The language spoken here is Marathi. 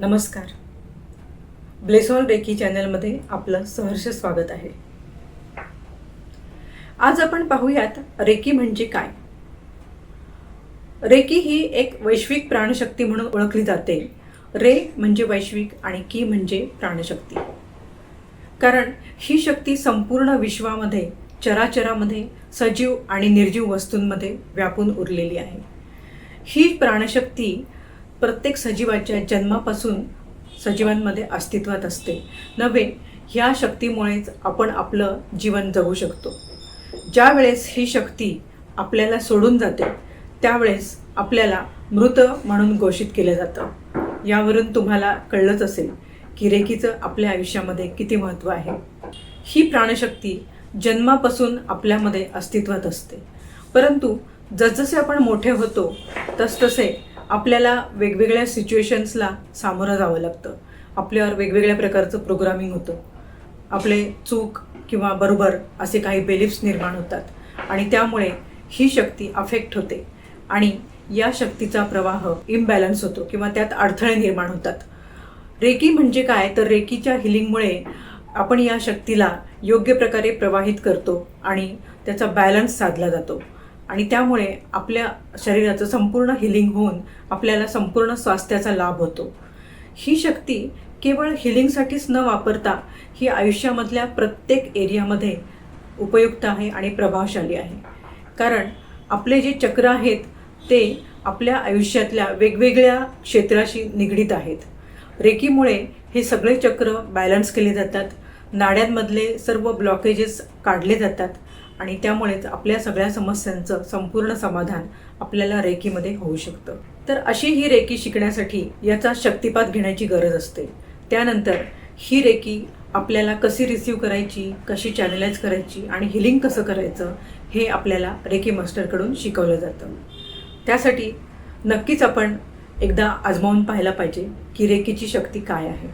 नमस्कार. ब्लेसॉल रेकी चॅनलमध्ये आपलं सहर्ष स्वागत आहे. आज आपण पाहूयात रेकी म्हणजे काय? रेकी ही एक वैश्विक प्राणशक्ती म्हणून ओळखली जाते. रे म्हणजे वैश्विक आणि की म्हणजे प्राणशक्ती. कारण ही शक्ती संपूर्ण विश्वामध्ये चराचरामध्ये सजीव आणि निर्जीव वस्तूंमध्ये व्यापून उरलेली आहे. ही प्राणशक्ती प्रत्येक सजीवाच्या जन्मापासून सजीवांमध्ये अस्तित्वात असते. नव्हे ह्या शक्तीमुळेच आपण आपलं जीवन जगू शकतो. ज्या वेळेस ही शक्ती आपल्याला सोडून जाते त्यावेळेस आपल्याला मृत म्हणून घोषित केलं जातं. यावरून तुम्हाला कळलंच असेल की रेकीचं आपल्या आयुष्यामध्ये किती महत्त्व आहे. ही प्राणशक्ती जन्मापासून आपल्यामध्ये अस्तित्वात असते. परंतु जसजसे आपण मोठे होतो तसतसे आपल्याला वेगवेगळ्या सिच्युएशन्सला सामोरं जावं लागतं. आपल्यावर वेगवेगळ्या प्रकारचं प्रोग्रामिंग होतं. आपले चूक किंवा बरोबर असे काही बेलिफ्स निर्माण होतात. आणि त्यामुळे ही शक्ती अफेक्ट होते. आणि या शक्तीचा प्रवाह इम्बॅलन्स होतो किंवा त्यात अडथळे निर्माण होतात. रेकी म्हणजे काय? तर रेकीच्या हिलिंगमुळे आपण या शक्तीला योग्य प्रकारे प्रवाहित करतो आणि त्याचा बॅलन्स साधला जातो. आणि त्यामुळे आपल्या शरीराचं संपूर्ण हिलिंग होऊन आपल्याला संपूर्ण स्वास्थ्याचा लाभ होतो. ही शक्ती केवळ हिलिंगसाठीच न वापरता ही आयुष्यामधल्या प्रत्येक एरियामध्ये उपयुक्त आहे आणि प्रभावशाली आहे. कारण आपले जे चक्र आहेत ते आपल्या आयुष्यातल्या वेगवेगळ्या क्षेत्राशी निगडीत आहेत. रेकीमुळे हे सगळे चक्र बॅलन्स केले जातात. नाड्यांमधले सर्व ब्लॉकेजेस काढले जातात आणि त्यामुळेच आपल्या सगळ्या समस्यांचं संपूर्ण समाधान आपल्याला रेकीमध्ये होऊ शकतं. तर अशी ही रेकी शिकण्यासाठी याचा शक्तिपात घेण्याची गरज असते. त्यानंतर ही रेकी आपल्याला कशी रिसीव करायची कशी चॅनलाइज करायची आणि हिलिंग कसं करायचं हे आपल्याला रेकी मास्टरकडून शिकवलं जातं. त्यासाठी नक्कीच आपण एकदा आजमावून पाहायला पाहिजे की रेकीची शक्ती काय आहे.